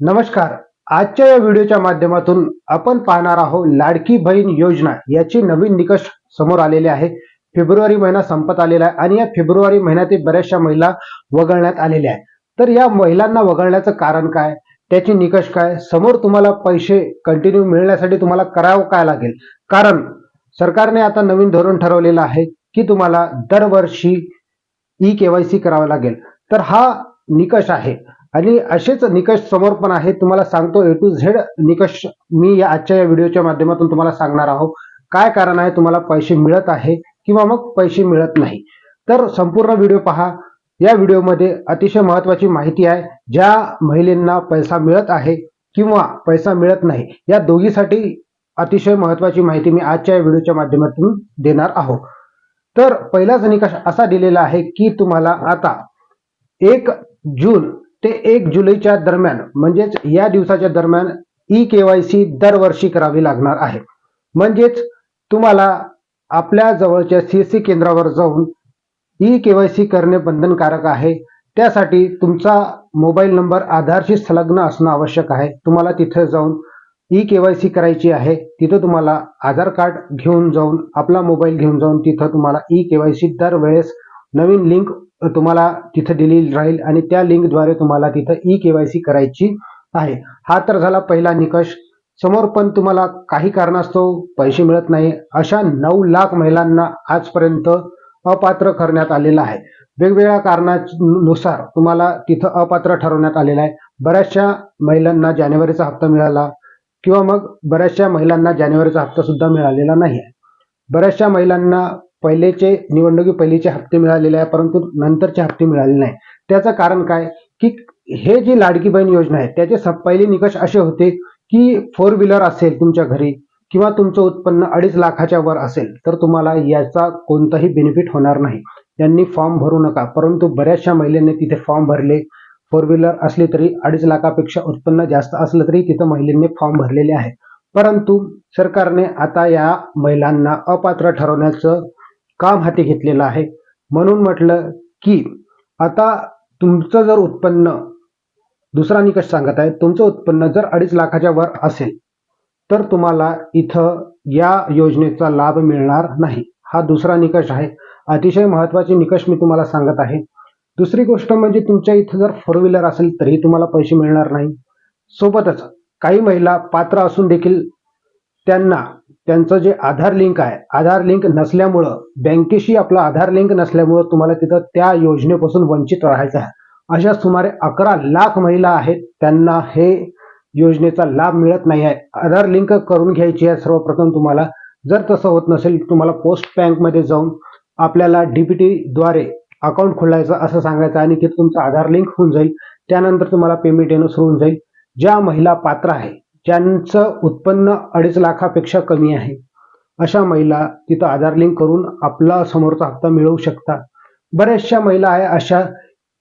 नमस्कार. आजच्या या व्हिडिओच्या माध्यमातून आपण पाहणार आहोत लाडकी बहीण योजना याचे नवीन निकष समोर आलेले आहे. फेब्रुवारी महिना संपत आलेला आहे आणि या फेब्रुवारी महिन्यातील बऱ्याचशा महिला वगळण्यात आलेल्या आहेत. तर या महिलांना वगळण्याचं कारण काय? त्याचे निकष काय? समोर तुम्हाला पैसे कंटिन्यू मिळण्यासाठी तुम्हाला करावं काय लागेल? कारण सरकारने आता नवीन धोरण ठरवलेलं आहे की तुम्हाला दरवर्षी ई केवायसी करावं लागेल. तर हा निकष आहे. आणि असेच निकष समोर पण आहेत. तुम्हाला सांगतो ए टू झेड निकष मी या आजच्या या व्हिडिओच्या माध्यमातून तुम्हाला सांगणार आहोत. काय कारण आहे? तुम्हाला पैसे मिळत आहे किंवा मग पैसे मिळत नाही. तर संपूर्ण व्हिडिओ पहा. या व्हिडिओमध्ये अतिशय महत्वाची माहिती आहे. ज्या महिलांना पैसा मिळत आहे किंवा पैसा मिळत नाही या दोघीसाठी अतिशय महत्वाची माहिती मी आजच्या या व्हिडिओच्या माध्यमातून देणार आहोत. तर पहिलाच निकष असा दिलेला आहे की तुम्हाला आता एक जून ते एक जुलैच्या दरम्यान म्हणजेच या दिवसाच्या दरम्यान ई केवायसी दरवर्षी करावी लागणार आहे. म्हणजेच तुम्हाला आपल्या जवळच्या सीएससी केंद्रावर जाऊन ई केवायसी करणे बंधनकारक आहे. त्यासाठी तुमचा मोबाईल नंबर आधारशी संलग्न असणं आवश्यक आहे. तुम्हाला तिथे जाऊन ई केवायसी करायची आहे. तिथं तुम्हाला आधार कार्ड घेऊन जाऊन आपला मोबाईल घेऊन जाऊन तिथं तुम्हाला ई केवायसी दरवेळेस नवीन लिंक तुम्हाला तिथं दिलेली राहील आणि त्या लिंकद्वारे तुम्हाला तिथं ई केवायसी करायची आहे. हा तर झाला पहिला निकष. समोर पण तुम्हाला काही कारणास्तव पैसे मिळत नाही. अशा नऊ लाख महिलांना आजपर्यंत अपात्र करण्यात आलेलं आहे. वेगवेगळ्या कारणानुसार तुम्हाला तिथं अपात्र ठरवण्यात आलेलं आहे. बऱ्याचशा महिलांना जानेवारीचा हप्ता मिळाला किंवा मग बऱ्याचशा महिलांना जानेवारीचा हप्ता सुद्धा मिळालेला नाही आहे बऱ्याचशा महिलांना पहिलेचे निवडणुकी पहिलेचे हप्ते मिळालेले आहे परंतु नंतरचे हप्ते मिळाले नाही. त्याचं कारण काय? की हे जी लाडकी बहीण योजना आहे त्याचे स- पहिले निकष असे होते की फोर व्हीलर असेल तुमच्या घरी किंवा तुमचं उत्पन्न अडीच लाखाच्या वर असेल तर तुम्हाला याचा कोणताही बेनिफिट होणार नाही. त्यांनी फॉर्म भरू नका परंतु बऱ्याचशा महिलांनी तिथे फॉर्म भरले. फोर व्हीलर असली तरी अडीच लाखापेक्षा उत्पन्न जास्त असलं तरी तिथं महिलांनी फॉर्म भरलेले आहे. परंतु सरकारने आता या महिलांना अपात्र ठरवण्याचं काम हाती घेतलेलं आहे. म्हणून म्हटलं की आता तुमचं जर उत्पन्न दुसरा निकष सांगत आहे तुमचं उत्पन्न जर अडीच लाखाच्या वर असेल तर तुम्हाला इथं या योजनेचा लाभ मिळणार नाही. हा दुसरा निकष आहे. अतिशय महत्त्वाचे निकष मी तुम्हाला सांगत आहे. दुसरी गोष्ट म्हणजे तुमच्या इथं जर फोर व्हीलर असेल तरी तुम्हाला पैसे मिळणार नाही. सोबतच काही महिला पात्र असून देखील त्यांना त्यांचं जे आधार लिंक आहे आधार लिंक नसल्यामुळं बँकेशी आपला आधार लिंक नसल्यामुळं तुम्हाला तिथं त्या योजनेपासून वंचित राहायचं आहे. अशा सुमारे अकरा लाख महिला आहेत त्यांना हे योजनेचा लाभ मिळत नाही आहे. आधार लिंक करून घ्यायची आहे सर्वप्रथम तुम्हाला. जर तसं होत नसेल तुम्हाला पोस्ट बँकमध्ये जाऊन आपल्याला डीबीटीद्वारे अकाउंट खोलायचं असं सांगायचं आणि तिथं तुमचं आधार लिंक होऊन जाईल. त्यानंतर तुम्हाला पेमेंट येणं सुरू होऊन जाईल. ज्या महिला पात्र आहे ज्यांचं उत्पन्न अडीच लाखापेक्षा कमी आहे. अशा महिला तिथं आधार लिंक करून आपला समोरचा हप्ता मिळवू शकता बऱ्याचशा महिला आहे अशा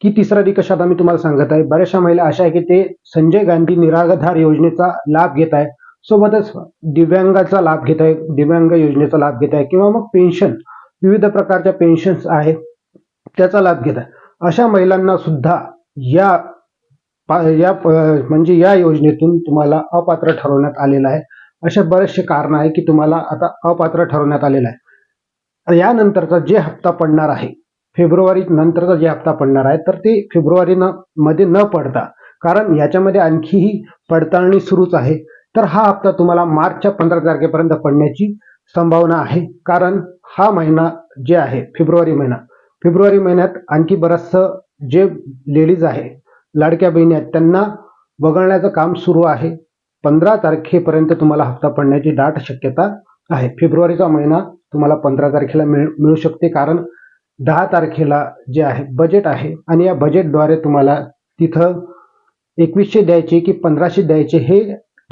की तिसरा निकष आता मी तुम्हाला सांगत आहे. बऱ्याचशा महिला अशा आहे की ते संजय गांधी निराधार योजनेचा लाभ घेत आहे. सोबतच दिव्यांगाचा लाभ घेत आहे दिव्यांग योजनेचा लाभ घेत आहे किंवा मग पेन्शन विविध प्रकारच्या पेन्शन्स आहेत त्याचा लाभ घेत आहे. अशा महिलांना सुद्धा या या प- म्हणजे या योजनेतून तुम्हाला अपात्र ठरवण्यात आलेलं आहे. अशा बरेचसे कारण आहे की तुम्हाला आता अपात्र ठरवण्यात आलेलं आहे. यानंतरचा जे हप्ता पडणार आहे फेब्रुवारी नंतरचा जे हप्ता पडणार आहे तर ते फेब्रुवारी न मध्ये न पडता कारण याच्यामध्ये आणखीही पडताळणी सुरूच आहे. तर हा हप्ता तुम्हाला मार्चच्या पंधरा तारखेपर्यंत पडण्याची संभावना आहे. कारण हा महिना जे आहे फेब्रुवारी महिना फेब्रुवारी महिन्यात आणखी बरचसं जे लेडीज आहे लाडक्या बहिणी आहेत. त्यांना वगळण्याचं काम सुरू आहे. पंधरा तारखेपर्यंत तुम्हाला हप्ता पडण्याची दाट शक्यता आहे. फेब्रुवारीचा महिना तुम्हाला पंधरा तारखेला मिळ मिळू शकते. कारण दहा तारखेला जे आहे बजेट आहे आणि या बजेटद्वारे तुम्हाला तिथं एकवीसशे द्यायचे की पंधराशे द्यायचे हे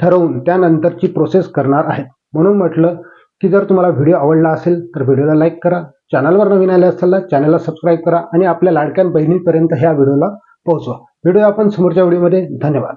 ठरवून त्यानंतरची प्रोसेस करणार आहे. म्हणून म्हटलं की जर तुम्हाला व्हिडिओ आवडला असेल तर व्हिडिओला लाईक करा. चॅनलवर नवीन आले तर चॅनलला सबस्क्राईब करा आणि आपल्या लाडक्या बहिणीपर्यंत ह्या व्हिडिओला पोहोचवा. व्हिडिओ आपण समोरच्या व्हिडिओमध्ये. धन्यवाद.